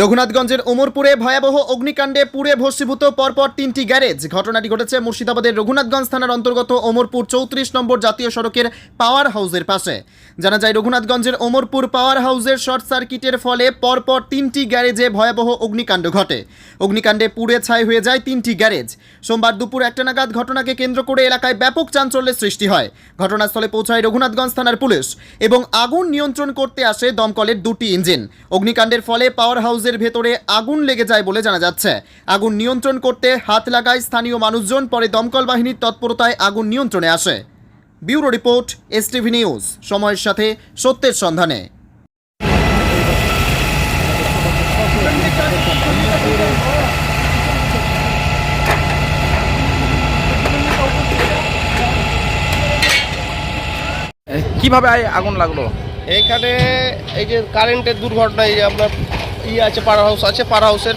রঘুনাথগঞ্জের ওমরপুরে ভয়াবহ অগ্নিকাণ্ডে পুড়ে ভস্মীভূত পরপর তিনটি গ্যারেজ। ঘটনাটি ঘটেছে মুর্শিদাবাদের রঘুনাথগঞ্জ থানার অন্তর্গত ওমরপুর চৌত্রিশ নম্বর জাতীয় সড়কের পাওয়ার হাউসের পাশে। জানা যায়, রঘুনাথগঞ্জের ওমরপুর পাওয়ার হাউসের শর্ট সার্কিটের ফলে পরপর তিনটি গ্যারেজে ভয়াবহ অগ্নিকাণ্ড ঘটে। অগ্নিকাণ্ডে পুড়ে ছাই হয়ে যায় তিনটি গ্যারেজ। সোমবার দুপুর একটা নাগাদ ঘটনাকে কেন্দ্র করে এলাকায় ব্যাপক চাঞ্চল্যের সৃষ্টি হয়। ঘটনাস্থলে পৌঁছায় রঘুনাথগঞ্জ থানার পুলিশ এবং আগুন নিয়ন্ত্রণ করতে আসে দমকলের দুটি ইঞ্জিন। অগ্নিকাণ্ডের ফলে পাওয়ার হাউসের ভেতরে আগুন লেগে যায় বলে জানা যাচ্ছে। আগুন নিয়ন্ত্রণ করতে হাত লাগায় স্থানীয় মানুষজন পরে দমকল বাহিনীর তৎপরতায় আগুন নিয়ন্ত্রণে আসে। ব্যুরো রিপোর্ট এসটিভি নিউজ সময়ের সাথে সত্যের সন্ধানে। কীভাবে আগুন লাগল? এইখানে এই যে কারেন্টের দুর্ঘটনা এই যে আপনার ই আছে পার হাউস আছে পার হাউসের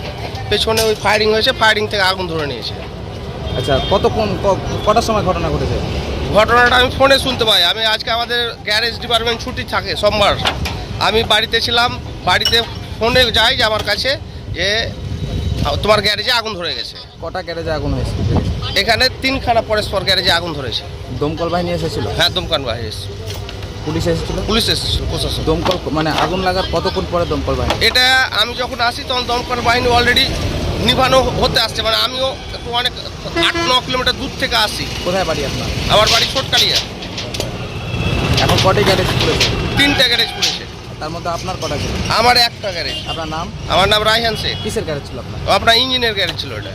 পেছনে ওই ফায়ারিং হয়েছে ফায়ারিং থেকে আগুন ধরে নিয়েছে। আচ্ছা কতক্ষণ কটার সময় ঘটনা ঘটেছে? ঘটনাটা আমি ফোনে শুনতে পাই। আমি আজকে আমাদের গ্যারেজ ডিপার্টমেন্ট ছুটি থাকে সোমবার। আমি বাড়িতে ছিলাম বাড়িতে ফোনে যাই যে আমার কাছে যে তোমার গ্যারেজে আগুন ধরে গেছে। কটা গ্যারেজে আগুন হয়েছে? এখানে তিনখানা পরস্পর গ্যারেজে আগুন ধরেছে। দমকল বাহিনী এসেছিল? হ্যাঁ দমকল বাহিনী এসেছে। পুলিশ এসেছিল? পুলিশ এসেছিল প্রশাসন। দমকল মানে আগুন লাগার কতক্ষণ পরে দমকল বাহিনী? এটা আমি যখন আসি তখন দমকল বাহিনী অলরেডি নিভানো হতে আসছে। মানে আমিও একটু অনেক আট ন কিলোমিটার দূর থেকে আসি। কোথায় বাড়ি আপনার? আমার বাড়ি ছোটকালিয়া। এখন কটি গ্যারেজ খুলেছে তিনটা গ্যারেজ পড়েছে। তার মধ্যে আপনার কটা গ্যারেজ আমার একটা গ্যারেজ আপনার নাম? আমার নাম রায়হান শেখ। কিসের গ্যারেজ ছিল আপনার? আপনার ইঞ্জিনের গ্যারেজ ছিল এটা।